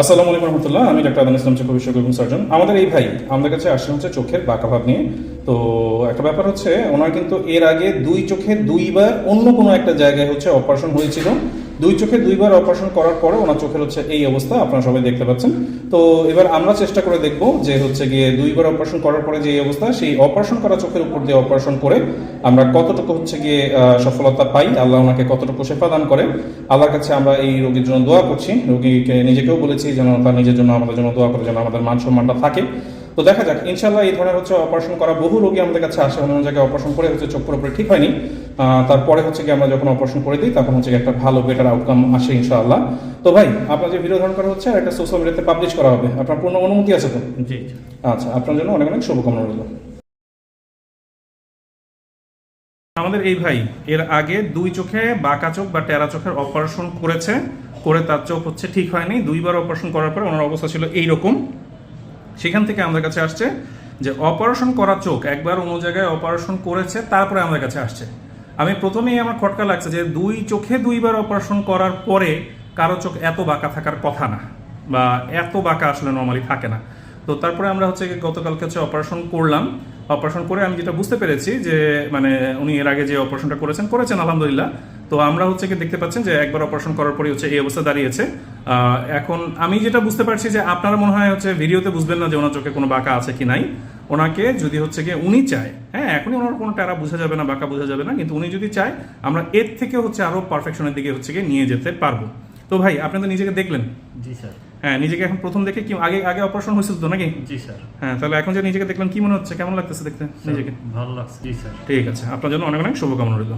আসসালামু আলাইকুম রহমতুল্লাহ। আমি ডাক্তার আদান ইসলাম চক্ষু বিশেষজ্ঞ সার্জন। আমাদের এই ভাই, আমাদের কাছে আসলে হচ্ছে চোখের বাঁকাভাব নিয়ে। তো একটা ব্যাপার হচ্ছে, ওনার কিন্তু এর আগে দুই চোখে দুইবার অন্য কোনো একটা জায়গায় হচ্ছে অপারেশন হয়েছিল। দুই চোখে দুইবার অপারেশন করার পরে ওনার চোখের হচ্ছে এই অবস্থা, আপনারা সবাই দেখতে পাচ্ছেন। তো এবার আমরা চেষ্টা করে দেখব যে হচ্ছে গিয়ে দুইবার অপারেশন করার পরে যে অবস্থা, সেই অপারেশন করা চোখের উপর দিয়ে অপারেশন করে আমরা কতটুকু হচ্ছে গিয়ে সফলতা পাই, আল্লাহ ওনাকে কতটুকু সেবা দান করে আল্লাহর কাছে আমরা এই রোগীর জন্য দোয়া করছি। রোগীকে নিজেকেও বলেছি যেন তার নিজের জন্য, আমাদের জন্য দোয়া করে যেন আমাদের মান সম্মানটা থাকে। তো দেখা যাক ইনশাল্লাহ এই ধরনের হচ্ছে অপারেশন করা বহু রোগী আমাদের কাছে আসে অন্য জায়গায় অপারেশন করে হচ্ছে চোখ পুরোপুরি ঠিক হয়নি। তারপরে হচ্ছে কি আমরা যখন অপারেশন করে দিই তখন হচ্ছে একটা ভালো বেটার আউটকাম আসে ইনশাআল্লাহ। তো ভাই আপনার যে ভিডিও ধারণ করা হচ্ছে আর একটা সোশ্যাল মিডিয়াতে পাবলিশ করা হবে আপনার পূর্ণ অনুমতি আছে তো? জি আচ্ছা আপনার জন্য অনেক অনেক শুভকামনা রইল। আমাদের এই ভাই এর আগে দুই চোখে বাঁকা চোখ বা টেরা চোখের অপারেশন করেছে করে তার চোখ হচ্ছে ঠিক হয়নি। দুইবার অপারেশন করার পরে ওনার অবস্থা ছিল এই রকম সেখান থেকে আমাদের কাছে আসছে যে অপারেশন করা চোখ একবার অন্য জায়গায় অপারেশন করেছে, তারপরে আমাদের কাছে আসছে। আমি প্রথমেই আমার খটকা লাগছে যে দুই চোখে দুইবার অপারেশন করার পরে কারও চোখ এত বাঁকা থাকার কথা না, বা এত বাঁকা আসলে নর্মালি থাকে না। তো তারপরে আমরা হচ্ছে গতকালকে হচ্ছে অপারেশন করলাম। অপারেশন করে আমি যেটা বুঝতে পেরেছি যে মানে উনি এর আগে যে অপারেশনটা করেছেন করেছেন, আলহামদুলিল্লাহ। তো আমরা হচ্ছে কি দেখতে পাচ্ছেন যে একবার অপারেশন করার পরে হচ্ছে এই অবস্থা দাঁড়িয়েছে। এখন আমি যেটা বুঝতে পারছি যে আপনারা মনে হয় হচ্ছে ভিডিওতে বুঝবেন না যে ওনার চোখে কোনো বাঁকা আছে কি নাই। ওনাকে যদি হচ্ছে গিয়ে উনি চায় হ্যাঁ এখনই ওনার কোনো টারা বোঝা যাবে না, বাঁকা বোঝা যাবে না, কিন্তু উনি যদি চায়, আমরা এর থেকে হচ্ছে আরও পারফেকশনের দিকে হচ্ছে গিয়ে নিয়ে যেতে পারব। তো ভাই, আপনি তো নিজেকে দেখলেন? জি, স্যার। হ্যাঁ নিজেকে এখন প্রথম দেখে কি আগে আগে অপারেশন হয়েছিল তো নাকি? জি স্যার। হ্যাঁ তাহলে এখন যে নিজেকে দেখলাম কি মনে হচ্ছে? কেমন লাগতেছে দেখতে নিজেকে? ভালো লাগছে। জি স্যার। ঠিক আছে আপনার জন্য অনেক অনেক শুভকামনা রইল।